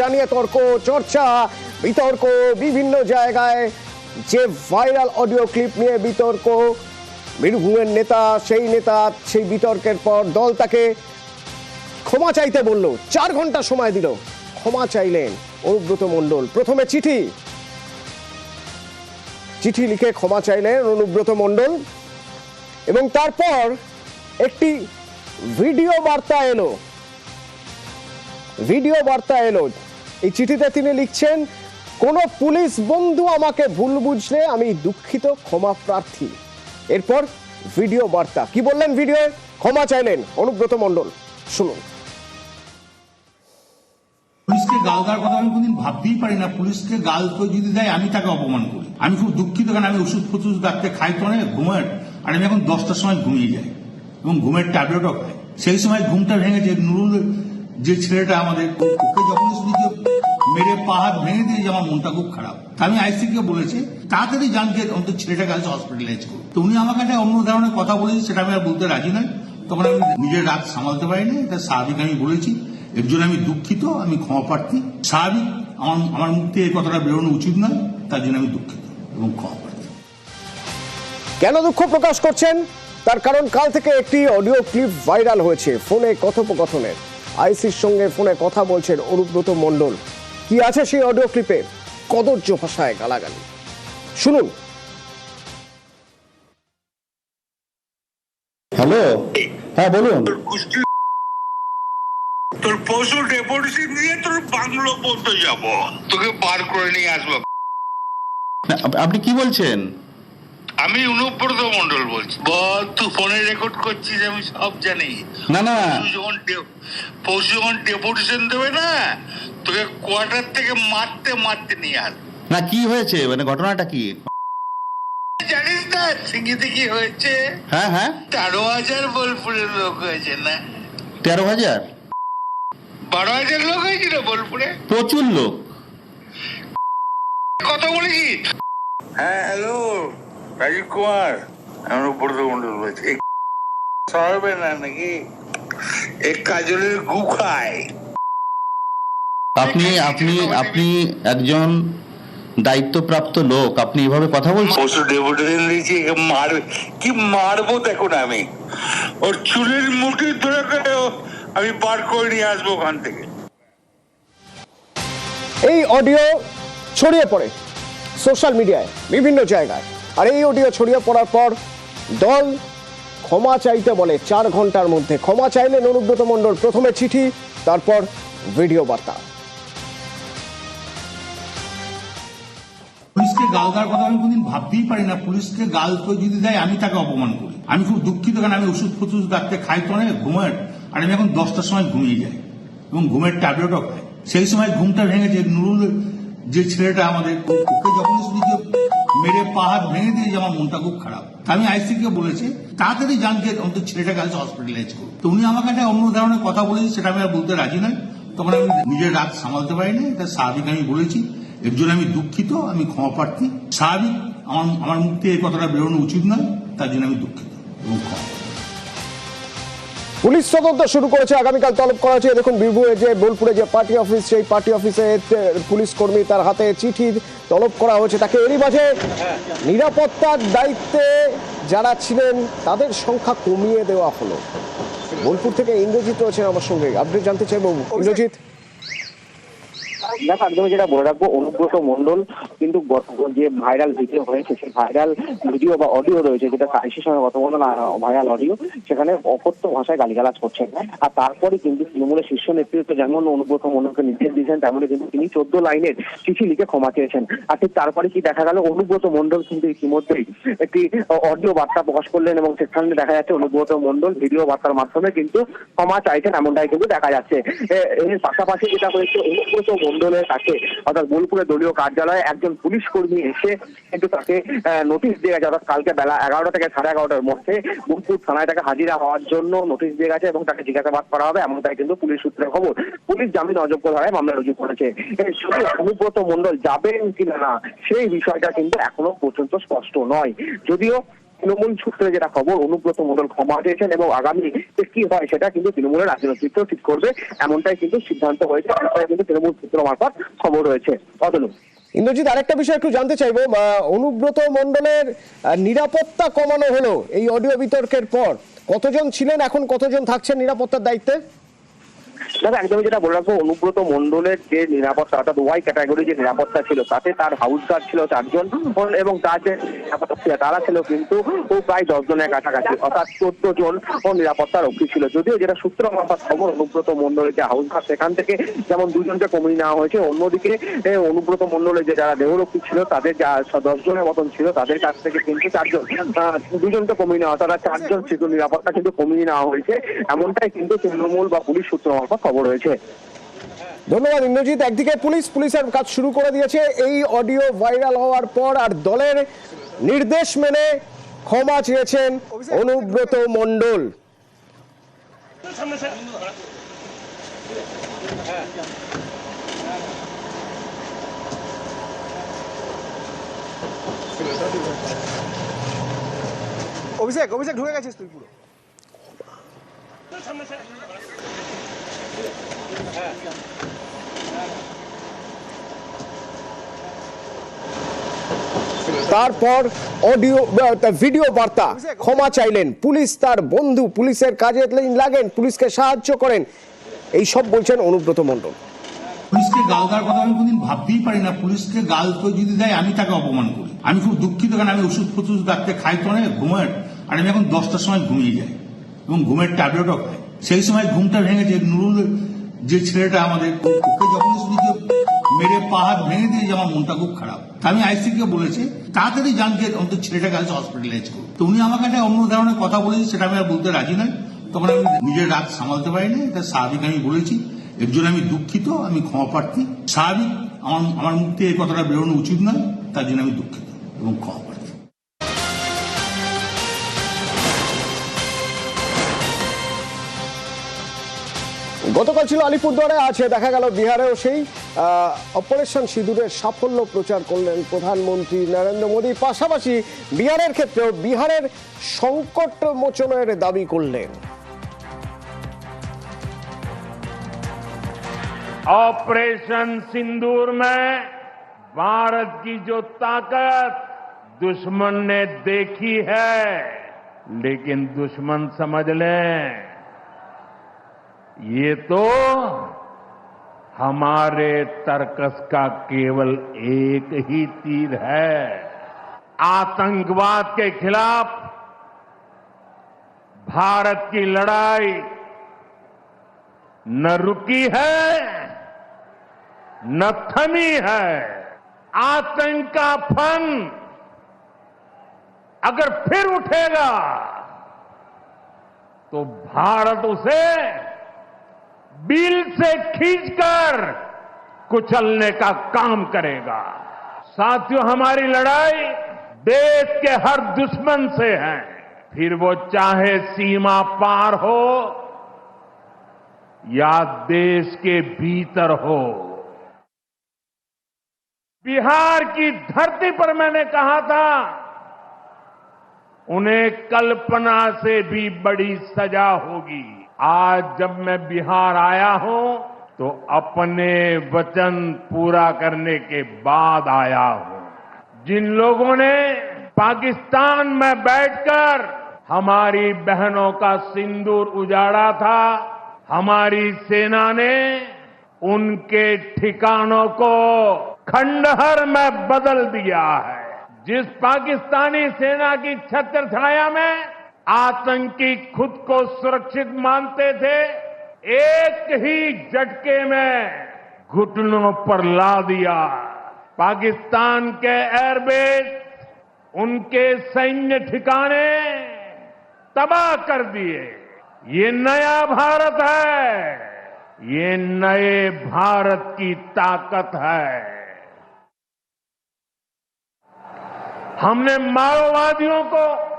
জানিয়ে তর্ক, চর্চা, বিতর্ক বিভিন্ন জায়গায় যে ভাইরাল অডিও ক্লিপ নিয়ে বিতর্ক, বীরভূমের নেতা, সেই নেতা সেই বিতর্কের পর দল তাকে ক্ষমা চাইতে বলল। চার ঘণ্টা সময় দিল। ক্ষমা চাইলেন অনুব্রত মণ্ডল। প্রথমে চিঠি। চিঠি লিখে ক্ষমা চাইলেন অনুব্রত মণ্ডল। এবং তারপর একটি ভিডিও বার্তা এলো। ভিডিও বার্তা এলো। এই চিঠিতে তিনি লিখছেন, কোন পুলিশ বন্ধু আমাকে ভুল বুঝলে আমি দুঃখিত, ক্ষমা প্রার্থী। এরপর ভিডিও বার্তা। কি বললেন ভিডিও? ক্ষমা চাইলেন অনুব্রত মণ্ডল। শুনুন। পুলিশকে গাল দেওয়ার কথা আমি কোনদিন ভাবতেই পারি না। পুলিশকে গাল কেউ যদি দেয়, আমি তাকে অপমান করি। আমি খুব দুঃখিত, কারণ আমি ওষুধ ফষুধ ডাক্তার খাই তো অনেক, ঘুমের, আর আমি এখন দশটার সময় ঘুমিয়ে যাই এবং ঘুমের ট্যাবলেটও খাই। সেই সময় ঘুমটা ভেঙেছে নুরুল যে ছেলেটা আমাদের ওকে যখন শুনি যে মেরে পা হাত ভেঙে দিয়েছে, আমার মনটা খুব খারাপ। আমি আইসিকে বলেছি, তাড়াতাড়ি জান যে অন্তত ছেলেটাকে আজ হসপিটালাইজ করুন তো উনি আমাকে একটা অন্য ধরনের কথা বলেছে, সেটা আমি আর বলতে রাজি নই। তখন আমি নিজের রাগ সামালতে পারিনি, এটা স্বাভাবিক আমি বলেছি। এর জন্য আমি দুঃখিত, আমি ক্ষমা প্রার্থী। স্বাভাবিক, আমার আমার থেকে এই কথাটা বেরোনো উচিত নয়, তার জন্য আমি দুঃখিত এবং ক্ষমা প্রার্থী। কেন দুঃখ প্রকাশ করছেন? তার কারণ কাল থেকে একটি অডিও ক্লিপ ভাইরাল হয়েছে, ফোনে কথোপকথনের। আইসির সঙ্গে ফোনে কথা বলছেন অনুব্রত মণ্ডল। কি আছে সেই অডিও ক্লিপে? কদর্য ভাষায় গালাগালি। শুনুন। হ্যালো? হ্যাঁ বলুন। তোর পশু ডেপুটেশন দিয়ে তোর বাংলো পর্যন্ত যাব। তোকে বার করে নিয়ে আসব। আপনি কি বলছেন? আমি অনুব্রত মন্ডল বলছি। বল তুই ফোনে রেকর্ড করছিস আমি সব জানি। না না। যখন পশু যখন ডেপুটেশন দেবে না তোকে কোয়ার্টার থেকে মারতে মারতে নিয়ে আস। না কি হয়েছে? মানে ঘটনাটা কি? জানিস না সিঙ্গিতে কি হয়েছে। হ্যাঁ হ্যাঁ। তেরো হাজার বোলপুরের লোক হয়েছে না? তেরো হাজার? বারো হাজার লোক হয়েছে না বোলপুরে? প্রচুর লোক। কথা বলেছি হ্যাঁ হ্যালো রাজীব কুমার আমি অনুব্রত মন্ডল বলছি সরবে না নাকি? এই কাজলের গু খায়। আপনি আপনি আপনি একজন দায়িত্বপ্রাপ্ত লোক আপনি এভাবে কথা বলছেন? পশু ডেপুটেশন দিয়েছি মারবে। কি মারবো দেখুন আমি? ওর চুলের মুঠি ধরে করে ও- আমি বার করে নিয়ে আসব ওখান থেকে। এই অডিও ছড়িয়ে পড়ে সোশ্যাল মিডিয়ায় বিভিন্ন জায়গায়। আর এই অডিও ছড়িয়ে পড়ার পর দল ক্ষমা চাইতে বলে চার ঘণ্টার মধ্যে। ক্ষমা চাইলেন অনুব্রত মণ্ডল প্রথমে চিঠি, তারপর ভিডিও বার্তা। পুলিশকে গাল দেওয়ার কথা আমি কোনদিন ভাবতেই পারি না। পুলিশকে গাল কেউ যদি দেয়, আমি তাকে অপমান করি। আমি খুব দুঃখিত, কারণ আমি ওষুধ ফষুধ ডাক্তার খাই তো অনেক, ঘুমের, আর আমি এখন দশটার সময় ঘুমিয়ে যাই এবং ঘুমের ট্যাবলেটও খাই। সেই সময় ঘুমটা ভেঙেছে নুরুল, যে ছেলেটা আমাদের যখন শুনি যে মেরে পাহাড় ভেঙে দিয়েছে আমার মনটা খুব খারাপ। আমি আইসিকে বলেছি, তাড়াতাড়ি জান যে অন্তত ছেলেটাকে হসপিটালাইজ করুন। তো উনি আমাকে একটা অন্য ধরনের কথা বলেছে, সেটা আমি আর বলতে রাজি নাই। তখন আমি নিজের রাগ সামালতে পারিনি, এটা স্বাভাবিক আমি বলেছি। এর জন্য আমি দুঃখিত, আমি ক্ষমা প্রার্থী। স্বাভাবিক, আমার আমার মুখ থেকে এই কথাটা বেরোনো উচিত নয়, তার জন্য আমি দুঃখিত এবং ক্ষমা। পুলিশ তদন্ত শুরু করেছে। আগামীকাল তলব করা হয়েছে দেখুন বীরভূমে যে বোলপুরে যে পার্টি অফিস সেই পার্টি অফিসে পুলিশ কর্মী তার হাতে চিঠি তলব করা হয়েছে। তাকে এরই মাঝে নিরাপত্তার দায়িত্বে যারা ছিলেন তাদের সংখ্যা কমিয়ে দেওয়া হলো। বোলপুর থেকে ইন্দ্রজিৎ রয়েছেন আমার সঙ্গে। আপডেট জানতে চাইব ইন্দ্রজিৎ? দেখো একদমই যেটা বলে রাখব, অনুব্রত মন্ডল কিন্তু যে ভাইরাল ভিডিও হয়েছে, সেই ভাইরাল ভিডিও বা অডিও রয়েছে, যেটা আইসির সঙ্গে কথা বলো না ভাইরাল অডিও সেখানে অকথ্য ভাষায় গালিগালাজ করছেন। আর তারপরে কিন্তু তৃণমূলের শীর্ষ নেতৃত্ব যেমন অনুব্রত মন্ডলকে নির্দেশ দিয়েছেন, তেমনি কিন্তু তিনি চোদ্দ লাইনের চিঠি লিখে ক্ষমা চেয়েছেন। আর ঠিক তারপরে কি দেখা গেল? অনুব্রত মন্ডল কিন্তু ইতিমধ্যেই একটি অডিও বার্তা প্রকাশ করলেন এবং সেখানে দেখা যাচ্ছে অনুব্রত মন্ডল ভিডিও বার্তার মাধ্যমে কিন্তু ক্ষমা চাইছেন, এমনটাই কিন্তু দেখা যাচ্ছে। এর পাশাপাশি যেটা হয়েছে, অনুব্রত মন্ডলের কাছে অর্থাৎ বোলপুরের দলীয় কার্যালয়ে একজন পুলিশ কর্মী এসে কিন্তু তাকে নোটিশ দিয়ে গেছে, অর্থাৎ কালকে বেলা এগারোটা থেকে সাড়ে এগারোটার মধ্যে বোলপুর থানায় তাকে হাজিরা হওয়ার জন্য নোটিশ দিয়ে গেছে এবং তাকে জিজ্ঞাসাবাদ করা হবে, এমনটাই কিন্তু পুলিশ সূত্রে খবর। পুলিশ জামিন অযোগ্য ধারায় মামলা রুজু করেছে। অনুব্রত মন্ডল যাবেন কিনা না, সেই বিষয়টা কিন্তু এখনও পর্যন্ত স্পষ্ট নয়। যদিও তৃণমূল সূত্রে যেটা খবর অনুব্রত মন্ডল ক্ষমা চেয়েছেন এবং আগামী কি হয় সেটা কিন্তু তৃণমূলের রাজনৈতিক ঠিক করবে এমনটাই কিন্তু সিদ্ধান্ত হয়েছে কিন্তু তৃণমূল সূত্র মারফত খবর রয়েছে। অতনু ইন্দ্রজিৎ আরেকটা বিষয় একটু জানতে চাইব অনুব্রত মণ্ডলের আহ, নিরাপত্তা কমানো হলো এই অডিও বিতর্কের পর। কতজন ছিলেন এখন কতজন থাকছেন নিরাপত্তার দায়িত্বে? দাদা, একদমই যেটা বলে রাখব, অনুব্রত মন্ডলের যে নিরাপত্তা, অর্থাৎ ওয়াই ক্যাটাগরি যে নিরাপত্তা ছিল, তাতে তার হাউস গার্ড ছিল চারজন এবং তার যে নিরাপত্তা ছিল, তারা ছিল কিন্তু ও প্রায় দশ জনের কাছাকাছি, অর্থাৎ চোদ্দ জন ও নিরাপত্তা রক্ষী ছিল। যদিও যেটা সূত্র মারফত খবর, অনুব্রত মন্ডলের যে হাউস গার্ড সেখান থেকে যেমন দুজনকে কমিয়ে নেওয়া হয়েছে, অন্যদিকে অনুব্রত মন্ডলের যে যারা দেহরক্ষী ছিল, তাদের যা দশ জনের মতন ছিল, তাদের কাছ থেকে কিন্তু চারজন দুজনকে কমিয়ে নেওয়া তারা চারজন সেতু নিরাপত্তা কিন্তু কমিয়ে নেওয়া হয়েছে। এমনটাই কিন্তু তৃণমূল বা পুলিশ সূত্র মারফত খবর রয়েছে ধন্যবাদ, ইন্দ্রজিৎ। একদিকে পুলিশ, পুলিশের কাজ শুরু করে দিয়েছে। এই অডিও ভাইরাল হওয়ার পর আর দলের নির্দেশ মেনে ক্ষমা চেয়েছেন অনুব্রত মণ্ডল। অভিষেক অভিষেক, ঢুকে গেছিস তুই পুরো। তারপর অডিও ভিডিও বার্তা। ক্ষমা চাইলেন। পুলিশ তার বন্ধু, পুলিশের কাজে লাগেন, পুলিশকে সাহায্য করেন। এই সব বলছেন অনুব্রত মণ্ডল। পুলিশকে গাল দেওয়ার কথা আমি কোনদিন ভাবতেই পারি না। পুলিশকে গাল তো যদি দেয়, আমি তাকে অপমান করি। আমি খুব দুঃখিত, কারণ আমি ওষুধ ফষুধ ডাক্তে খাই তো অনেক ঘুমের আর আমি এখন দশটার সময় ঘুমিয়ে যাই। এবং ঘুমের ট্যাবলেটও খাই। সেই সময় ঘুমটা ভেঙেছে, নুরুল যে ছেলেটা আমাদের ওকে যখন শুনেছি মেরে পাহাড় ভেঙে দিয়েছে, আমার মনটা খুব খারাপ। আমি আইসিকে বলেছি, তাড়াতাড়ি জান যে অন্তত ছেলেটাকে আজ হসপিটালাইজ করুন তো উনি আমাকে একটা অন্য ধরনের কথা বলেছে, সেটা আমি আর বলতে রাজি নয় তখন আমি নিজের রাগ সামালতে পারিনি, এটা স্বাভাবিক আমি বলেছি। এর জন্য আমি দুঃখিত, আমি ক্ষমা প্রার্থী। স্বাভাবিক, আমার আমার মুখ থেকে এই কথাটা বেরোনো উচিত নয়, তার জন্য আমি দুঃখিত এবং ক্ষমা গতকাল ছিল আলিপুরদুয়ারে আছে দেখা গেল বিহারেও সেই আহ, অপারেশন সিঁদুরের সাফল্য প্রচার করলেন প্রধানমন্ত্রী নরেন্দ্র মোদী পাশাপাশি বিহারের ক্ষেত্রেও বিহারের সংকট মোচনের দাবি করলেন ऑपरेशन सिंदूर में भारत की जो ताकत दुश्मन ने देखी है लेकिन दुश्मन समझ लें ये तो हमारे तर्कस का केवल एक ही तीर है। आतंकवाद के खिलाफ भारत की लड़ाई न रुकी है, न थमी है। आतंक का फन अगर फिर उठेगा तो भारत उसे बिल से खींचकर कुचलने का काम करेगा। साथियों, हमारी लड़ाई देश के हर दुश्मन से है। फिर वो चाहे सीमा पार हो या देश के भीतर हो। बिहार की धरती पर मैंने कहा था, उन्हें कल्पना से भी बड़ी सजा होगी। आज जब मैं बिहार आया हूँ तो अपने वचन पूरा करने के बाद आया हूँ। जिन लोगों ने पाकिस्तान में बैठकर हमारी बहनों का सिंदूर उजाड़ा था, हमारी सेना ने उनके ठिकानों को खंडहर में बदल दिया है। जिस पाकिस्तानी सेना की छत्र छाया में आतंकी खुद को सुरक्षित मानते थे, एक ही झटके में घुटनों पर ला दिया। पाकिस्तान के एयरबेस, उनके सैन्य ठिकाने तबाह कर दिए। ये नया भारत है, ये नए भारत की ताकत है। हमने माओवादियों को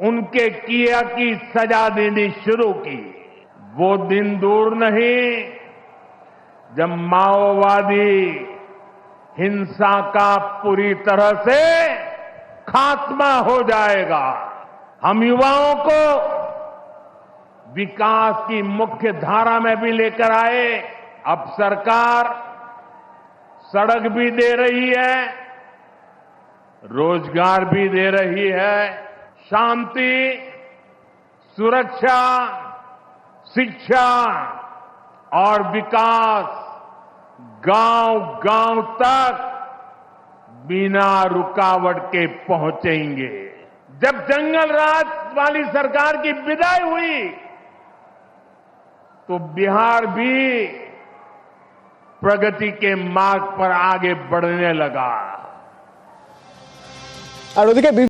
उनके किया की सजा देनी शुरू की। वो दिन दूर नहीं। जब माओवादी हिंसा का पूरी तरह से खात्मा हो जाएगा, हम युवाओं को विकास की मुख्य धारा में भी लेकर आए। अब सरकार सड़क भी दे रही है, रोज़गार भी दे रही है। शांति, सुरक्षा, शिक्षा और विकास गाँव गाँव तक बिना रुकावट के पहुँचेंगे। जब जंगल राज वाली सरकार की विदाई हुई तो बिहार भी प्रगति के मार्ग पर आगे बढ़ने लगा। और